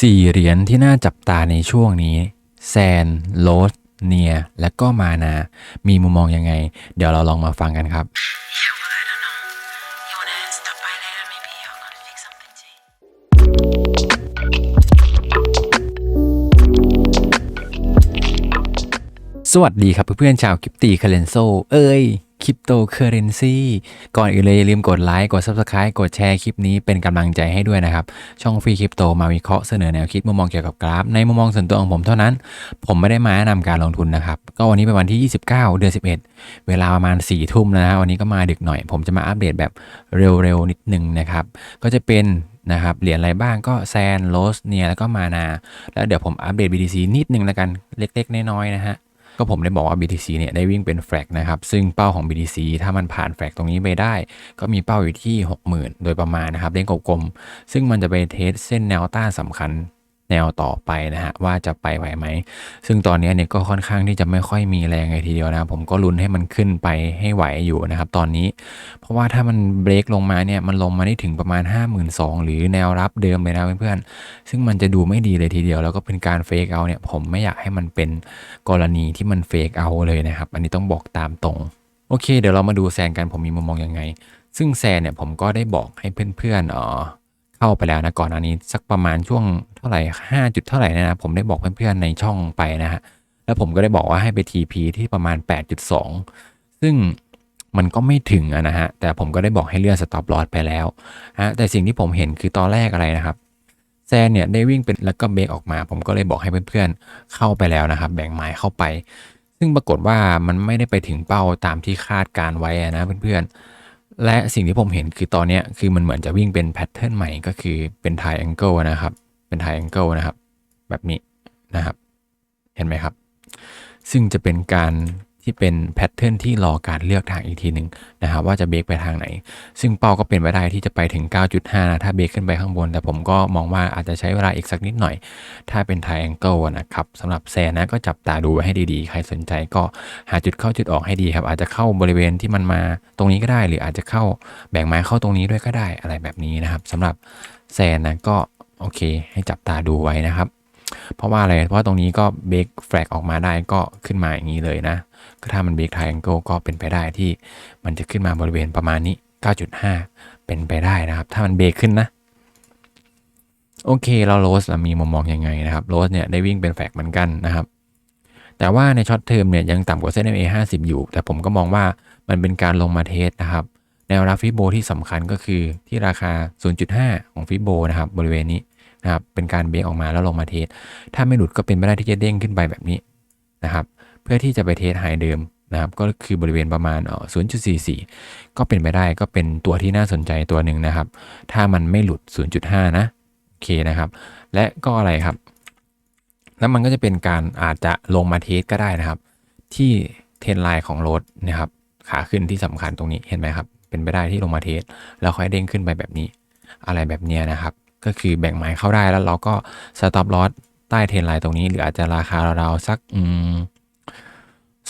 สี่เหรียญที่น่าจับตาในช่วงนี้ แซนโรสเนีย และก็มานา มีมุมมองยังไง เดี๋ยวเราลองมาฟังกันครับ สวัสดีครับเพื่อนๆชาวคริปตีเคเรนโซ เอ้ย คริปโตเคอเรนซีก่อนอื่นเลยอย่าลืมกดไลค์กด Subscribe กดแชร์คลิปนี้เป็นกำลังใจให้ด้วยนะครับ ช่องฟรีคริปโตมาวิเคราะห์เสนอแนวคิดมุมมองเกี่ยวกับกราฟ ในมุมมองส่วนตัวของผมเท่านั้น ผมไม่ได้มาแนะนำการลงทุนนะครับ ก็วันนี้เป็นวันที่ 29 เดือน 11 เวลาประมาณ 4 ทุ่มแล้วนะวันนี้ก็มาดึกหน่อย ผมจะมาอัปเดตแบบเร็วๆนิดนึงนะครับ ก็จะเป็นนะครับเหรียญอะไรบ้างก็แซนโรสเนียแล้วก็มานา แล้วเดี๋ยวผมอัปเดต BTC นิดนึงแล้วกันเล็กๆน้อยๆนะฮะ ก็ผมได้บอกว่า BTC เนี่ยได้วิ่งเป็นแฟลกนะครับ ซึ่งเป้าของ BTC ถ้ามันผ่านแฟลกตรงนี้ไปได้ ก็มีเป้าอยู่ที่ 60,000 โดยประมาณนะครับเล่นกลมๆซึ่งมันจะไปเทสเส้นแนวต้านสำคัญ แนวต่อไปนะฮะว่าจะไปไหวไหม ซึ่งตอนนี้เนี่ยก็ค่อนข้างที่จะไม่ค่อยมีแรงเลยทีเดียวนะผมก็ลุ้นให้มันขึ้นไปให้ไหวอยู่นะครับตอนนี้ เพราะว่าถ้ามันเบรกลงมาเนี่ยมันลงมาได้ถึงประมาณ 52,000หรือแนวรับเดิมเลยนะเพื่อนๆซึ่งมันจะดูไม่ดีเลยทีเดียว แล้วก็เป็นการเฟกเอาเนี่ยผมไม่อยากให้มันเป็นกรณีที่มันเฟกเอาเลยนะครับอันนี้ต้องบอกตามตรงโอเค เดี๋ยวเรามาดูแซนกันผมมีมุมมองยังไง ซึ่งแซนเนี่ยผมก็ได้บอกให้เพื่อนๆเออ เข้าไปแล้วนะก่อนอันนี้สักประมาณช่วงเท่าไหร่ห้าจุดเท่าไหร่นยนะผมได้บอกเพื่อนๆในช่องไปนะฮะแล้วผมก็ได้บอกว่าให้ไป TP ที่ประมาณ 8.2 ซึ่งมันก็ไม่ถึงนะฮะ แต่ผมก็ได้บอกให้เลื่อนสต็อปลอสไปแล้วฮะแต่สิ่งที่ผมเห็นคือตอนแรกอะไรนะครับ แซนเนี่ยได้วิ่งเป็นแล้วก็เบรกออกมา ผมก็เลยบอกให้เพื่อนๆเข้าไปแล้วนะครับ แบ่งไม้เข้าไป ซึ่งปรากฏว่ามันไม่ได้ไปถึงเป้าตามที่คาดการไว้นะเพื่อนๆ และสิ่งที่ผมเห็นคือตอนนี้คือมันเหมือนจะวิ่งเป็นแพทเทิร์นใหม่ก็คือเป็นไทแองเกิลนะครับ เป็นไทแองเกิลนะครับ แบบนี้นะครับ เห็นไหมครับ ซึ่งจะเป็นการ ที่เป็นแพทเทิร์นที่รอการเลือกทางอีกทีหนึ่งนะครับว่าจะเบรกไปทางไหน ซึ่งเป้าก็เป็นไปได้ที่จะไปถึง 9.5 นะถ้าเบรกขึ้นไปข้างบน แต่ผมก็มองว่าอาจจะใช้เวลาอีกสักนิดหน่อย ถ้าเป็น triangle อะนะครับสำหรับแซนนะก็จับตาดูไว้ให้ดีๆ ใครสนใจก็หาจุดเข้าจุดออกให้ดีครับ อาจจะเข้าบริเวณที่มันมาตรงนี้ก็ได้ หรืออาจจะเข้าแบ่งไม้เข้าตรงนี้ด้วยก็ได้อะไรแบบนี้นะครับสำหรับแซนนะก็โอเค ให้จับตาดูไว้นะครับ เพราะว่าอะไร เพราะว่าตรงนี้ก็เบรกแฟลกออกมาได้ก็ขึ้นมาอย่างนี้เลยนะ ก็ถ้ามันเบรกไทแองเกิลก็เป็นไปได้ที่มันจะขึ้นมาบริเวณประมาณนี้ 9.5 เป็นไปได้นะครับ ถ้ามันเบรกขึ้นนะโอเคเราโรสมีมุมมองยังไงนะครับโรสเนี่ยได้วิ่งเป็นแฟกเหมือนกันนะครับ แต่ว่าในช็อตเทอมเนี่ยยังต่ำกว่าเส้น MA 50 อยู่ แต่ผมก็มองว่ามันเป็นการลงมาเทสนะครับ แนวรับฟิโบที่สำคัญก็คือที่ราคา 0.5 ของฟิโบนะครับบริเวณนี้ นะครับเป็นการเบรกออกมาแล้วลงมาเทสถ้าไม่หลุดก็เป็นไปได้ที่จะเด้งขึ้นไปแบบนี้นะครับ เพื่อที่จะไปเทสไฮเดิมนะครับ ก็คือบริเวณประมาณ 0.44 ก็เป็นไปได้ก็เป็นตัวที่น่าสนใจตัวหนึ่งนะครับ ถ้ามันไม่หลุด 0.5 นะโอเคนะครับ และก็อะไรครับ แล้วมันก็จะเป็นการอาจจะลงมาเทสก็ได้นะครับ ที่เทนไลน์ของรถนะครับ ขาขึ้นที่สำคัญตรงนี้เห็นไหมครับ เป็นไปได้ที่ลงมาเทสแล้วค่อยเด้งขึ้นไปแบบนี้ อะไรแบบเนี้ยนะครับ ก็คือแบ่งไม้เข้าได้แล้วเราก็สต็อปลอสใต้เทรนไลน์ตรงนี้ หรืออาจจะราคาราวๆสัก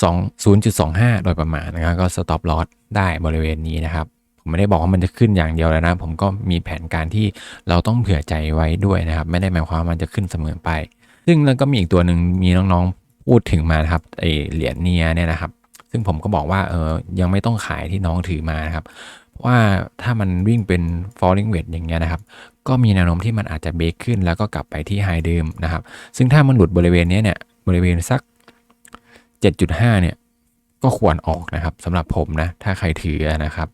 สองศูนย์จุดสองห้าโดยประมาณนะครับก็สต็อปลอสได้บริเวณนี้นะครับ ผมไม่ได้บอกว่ามันจะขึ้นอย่างเดียวแล้วนะ ผมก็มีแผนการที่เราต้องเผื่อใจไว้ด้วยนะครับ ไม่ได้หมายความว่ามันจะขึ้นเสมอไป ซึ่งแล้วก็มีอีกตัวหนึ่งมีน้องๆพูดถึงมาครับไอเหรียญเนียเนี่ยนะครับ ซึ่งผมก็บอกว่าเออยังไม่ต้องขายที่น้องถือมานะครับ ว่าถ้ามันวิ่งเป็น falling wedge อย่างเงี้ยนะครับ ก็มีแนวโน้มที่มันอาจจะเบรกขึ้น แล้วก็กลับไปที่ไฮเดิมนะครับ ซึ่งถ้ามันหลุดบริเวณนี้เนี่ยบริเวณสัก 7.5 เนี่ยก็ควรออกนะครับสำหรับผมนะถ้าใครถือนะครับ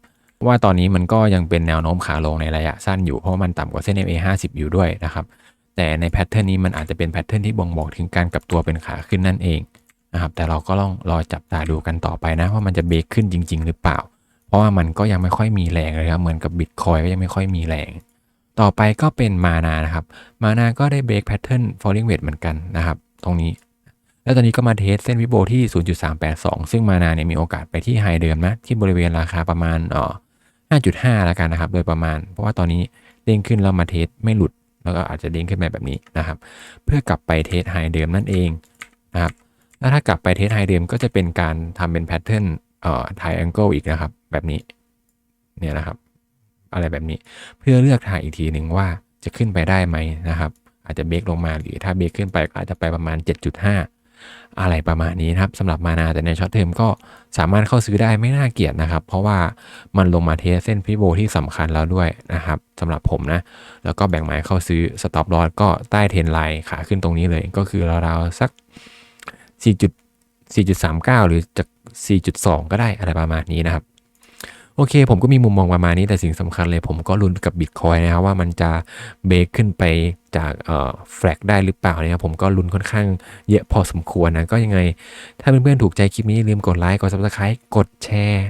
ว่าตอนนี้มันก็ยังเป็นแนวโน้มขาลงในระยะสั้นอยู่เพราะมันต่ำกว่าเส้น MA 50 อยู่ด้วยนะครับ แต่ในแพทเทิร์นนี้มันอาจจะเป็นแพทเทิร์นที่บ่งบอกถึงการกลับตัวเป็นขาขึ้นนั่นเองนะครับแต่เราก็ต้องรอจับตาดูกันต่อไปนะว่ามันจะเบรกขึ้นจริง ๆ หรือเปล่า ราะว่ามันก็ยังไม่ค่อยมีแรงเลยครับ เหมือนกับบิตคอยก็ยังไม่ค่อยมีแรง ต่อไปก็เป็นมานานะครับ มานาก็ได้เบรกแพทเทิร์น falling wedge เหมือนกันนะครับ ตรงนี้ แล้วตอนนี้ก็มาเทสเส้นวิโบที่ 0.382 ซึ่งมานาเนี่ยมีโอกาสไปที่ไฮเดิมนะ ที่บริเวณราคาประมาณอ่อ5.5 แล้วกันนะครับ โดยประมาณ เพราะว่าตอนนี้เด้งขึ้นแล้วมาเทสไม่หลุด แล้วก็อาจจะเด้งขึ้นไปแบบนี้นะครับ เพื่อกลับไปเทสไฮเดิมนั่นเองนะครับ แล้วถ้ากลับไปเทสไฮเดิมก็จะเป็นการทำเป็นแพทเทิร์นเอ่อ triangle อีกนะครับ แบบนี้เนี่ยนะครับ อะไรแบบนี้เพื่อเลือกทางอีกทีหนึ่งว่าจะขึ้นไปได้ไหมนะครับ อาจจะเบรกลงมาหรือถ้าเบรกขึ้นไปก็อาจจะไปประมาณ 7.5 อะไรประมาณนี้นะครับสำหรับมานาแต่ในช็อตเทอมก็สามารถเข้าซื้อได้ไม่น่าเกลียดนะครับ เพราะว่ามันลงมาเทสเส้นพิโบที่สำคัญแล้วด้วยนะครับสำหรับผมนะ แล้วก็แบ่งไม้เข้าซื้อสต็อปลอสก็ใต้เทนไลน์ขาขึ้นตรงนี้เลยก็คือราวๆสัก 4 4.39 หรือจาก4.2 ก็ได้อะไรประมาณนี้นะครับ โอเค ผมก็มีมุมมองประมาณนี้แต่สิ่งสำคัญเลย ผมก็ลุ้นกับบิตคอยนะครับว่ามันจะเบรกขึ้นไปจากเอ่อแฟลกได้หรือเปล่านะครับผมก็ลุ้นค่อนข้างเยอะพอสมควรนะ ก็ยังไง ถ้าเพื่อนๆถูกใจคลิปนี้ลืมกดไลค์กด subscribe กดแชร์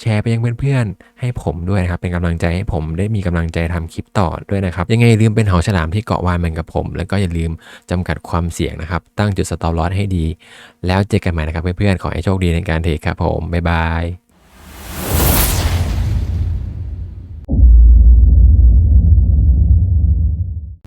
แชร์ไปยังเพื่อนๆ ให้ผมด้วยนะครับ เป็นกำลังใจให้ผมได้มีกำลังใจทำคลิปต่อด้วยนะครับ ยังไงลืมเป็นหอฉลามที่เกาะวานเหมือนกับผม แล้วก็อย่าลืมจำกัดความเสี่ยงนะครับ ตั้งจุดสต็อปลอสให้ดี แล้วเจอกันใหม่นะครับเพื่อนๆ ขอให้โชคดีในการเทรดครับผม บ๊ายบาย